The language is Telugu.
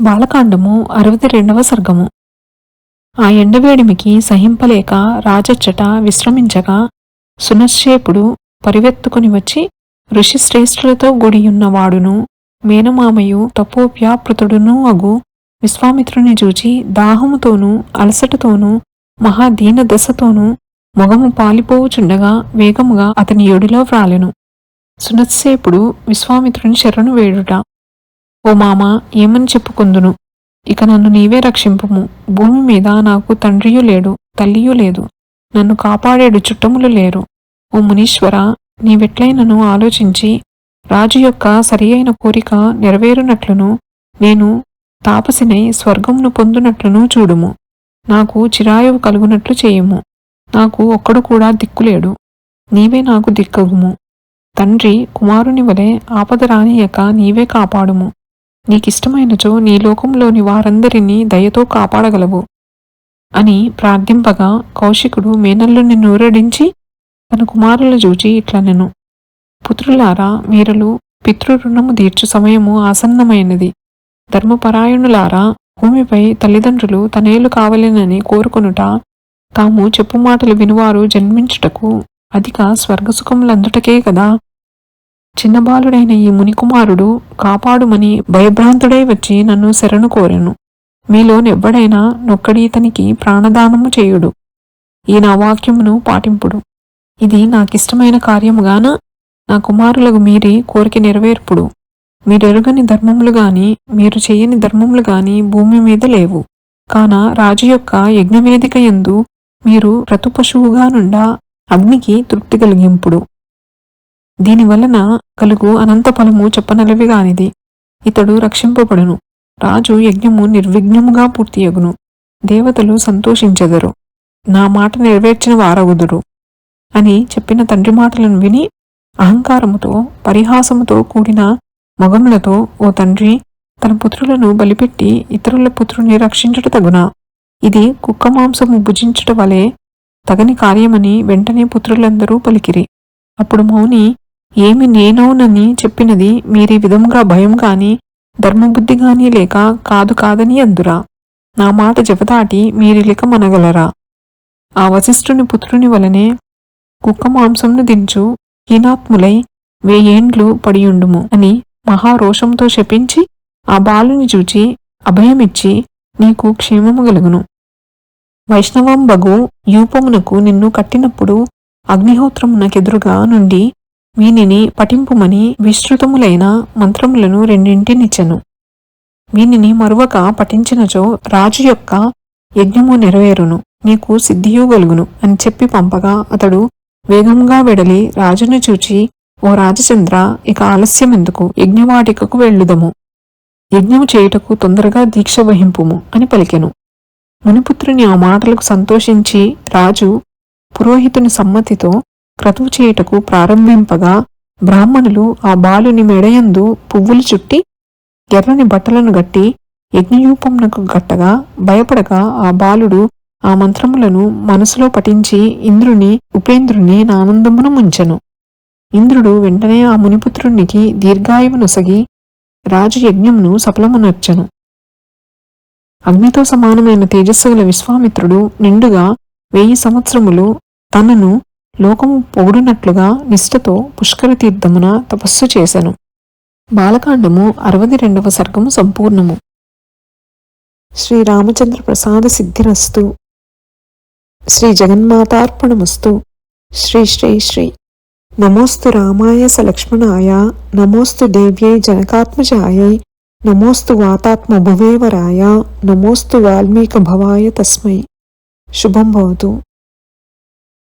బాలకాండము అరవది రెండవ సర్గము. ఆ ఎండవేడిమికి సహింపలేక రాజచ్చట విశ్రమించగా సునశ్చేపుడు పరివెత్తుకుని వచ్చి ఋషిశ్రేష్ఠులతో గుడియున్న వాడును మేనమామయు తపోవ్యాపృతుడును అగు విశ్వామిత్రుని చూచి దాహముతోనూ అలసటతోనూ మహాదీన దశతోనూ మొగము పాలిపోవుచుండగా వేగముగా అతని యొడిలో వ్రాలెను. సునత్సేపుడు విశ్వామిత్రుని శరణు వేడుట ఓ మామ ఏమని చెప్పుకుందును? ఇక నన్ను నీవే రక్షింపుము. భూమి మీద నాకు తండ్రియు లేడు తల్లియు లేదు. నన్ను కాపాడేడు చుట్టములు లేరు. ఓ మునీశ్వర నీవెట్లైనను ఆలోచించి రాజు యొక్క సరి అయిన కోరిక నెరవేరునట్లును నేను తాపసినై స్వర్గమును పొందునట్లును చూడుము. నాకు చిరాయువు కలుగునట్లు చేయుము. నాకు ఒక్కడు కూడా దిక్కులేడు నీవే నాకు దిక్కగుము. తండ్రి కుమారుని వలె ఆపద రానియక నీవే కాపాడుము. నీకిష్టమైనచో నీ లోకంలోని వారందరినీ దయతో కాపాడగలవు అని ప్రార్థింపగా కౌశికుడు మేనల్లుని నూరడించి తన కుమారులు చూచి ఇట్లనెను పుత్రులారా మీరలు పితృరుణము తీర్చు సమయము ఆసన్నమైనది. ధర్మపరాయణులారా భూమిపై తల్లిదండ్రులు తనేలు కావలేనని కోరుకొనుట తాము చెప్పు మాటలు వినువారు జన్మించుటకు అధిక స్వర్గసుఖములందుటకే కదా. చిన్నబాలుడైన ఈ మునికుమారుడు కాపాడుమని భయభ్రాంతుడై వచ్చి నన్ను శరణు కోరెను. మీలోనెవ్వడైనా నొక్కడీతనికి ప్రాణదానము చేయుడు. ఈ నా వాక్యమును పాటింపుడు. ఇది నాకిష్టమైన కార్యముగాన నా కుమారులకు మీరి కోరిక నెరవేర్పుడు. మీరెరుగని ధర్మములు గాని మీరు చేయని ధర్మములు గాని భూమి మీద లేవు. కాన రాజు యొక్క యజ్ఞవేదిక యందు మీరు రతుపశువుగా నుండా అగ్నికి తృప్తి కలిగింపుడు. దీని వలన కలుగు అనంత ఫలము చెప్పనలవిగానిది ఇతడు రక్షింపబడును. రాజు యజ్ఞము నిర్విఘ్నముగా పూర్తియగును. దేవతలు సంతోషించెదరు. నా మాట నెరవేర్చిన వారగుదురు. అని చెప్పిన తండ్రి మాటలను విని అహంకారముతో పరిహాసముతో కూడిన మగములతో ఓ తండ్రి తన పుత్రులను బలిపెట్టి ఇతరుల పుత్రుని రక్షించుట తగునా? ఇది కుక్క మాంసము భుజించుట వలె తగని కార్యమని వెంటనే పుత్రులందరూ పలికిరి. అప్పుడు మౌని ఏమి నేనోనని చెప్పినది మీరీ విధముగా భయం గాని ధర్మబుద్ధి గాని లేక కాదు కాదని అందురా. నా మాట జపదాటి మీరిలిక మనగలరా. ఆ వశిష్ఠుని పుత్రుని వలనే కుక్క మాంసంను దించు హీనాత్ములై వేయేండ్లు పడియుండుము అని మహారోషంతో శపించి ఆ బాలుని చూచి అభయమిచ్చి నీకు క్షేమము గలుగును. వైష్ణవంబగు యూపమునకు నిన్ను కట్టినప్పుడు అగ్నిహోత్రమునకెదురుగా నుండి వీనిని పఠింపుమని విస్తృతములైన మంత్రములను రెండింటినిచ్చెను. వీనిని మరువక పఠించినచో రాజు యొక్క యజ్ఞము నెరవేరును. నీకు సిద్ధియు గలుగును అని చెప్పి పంపగా అతడు వేగంగా వెడలి రాజును చూచి ఓ రాజచంద్ర ఇక ఆలస్యమెందుకు? యజ్ఞవాటికకు వెళ్ళుదము. యజ్ఞము చేయుటకు తొందరగా దీక్ష వహింపుము అని పలికెను. మునిపుత్రుని ఆ మాటలకు సంతోషించి రాజు పురోహితుని సమ్మతితో క్రతువు చేయుటకు ప్రారంభింపగా బ్రాహ్మణులు ఆ బాలుని మెడయందు పువ్వులు చుట్టి ఎర్రని బట్టలను గట్టి యజ్ఞయూపమునకు గట్టగా భయపడగా ఆ బాలుడు ఆ మంత్రములను మనసులో పఠించి ఇంద్రుని ఉపేంద్రుని ఆనందమును ముంచెను. ఇంద్రుడు వెంటనే ఆ మునిపుత్రునికి దీర్ఘాయువు నొసగి రాజు యజ్ఞమును సఫలమునర్చెను. అగ్నితో సమానమైన తేజస్సు గల విశ్వామిత్రుడు నిండుగా వెయ్యి సంవత్సరములు తనను లోకము పొగుడునట్లుగా నిష్ఠతో పుష్కర తీర్థమున తపస్సు చేశాను బాలకాండము అరవది రెండవ సర్గము సంపూర్ణము. శ్రీరామచంద్ర ప్రసాద సిద్ధిరస్తు. శ్రీ జగన్మాతార్పణమస్తు. శ్రీ శ్రీ శ్రీ. నమోస్తు రామాయ సలక్ష్మణాయ. నమోస్తు దేవ్యై జనకాత్మజాయై. నమోస్తు వాతాత్మ భువేవరాయ నమోస్తు వాల్మీక భవాయ తస్మై. శుభం భవతు.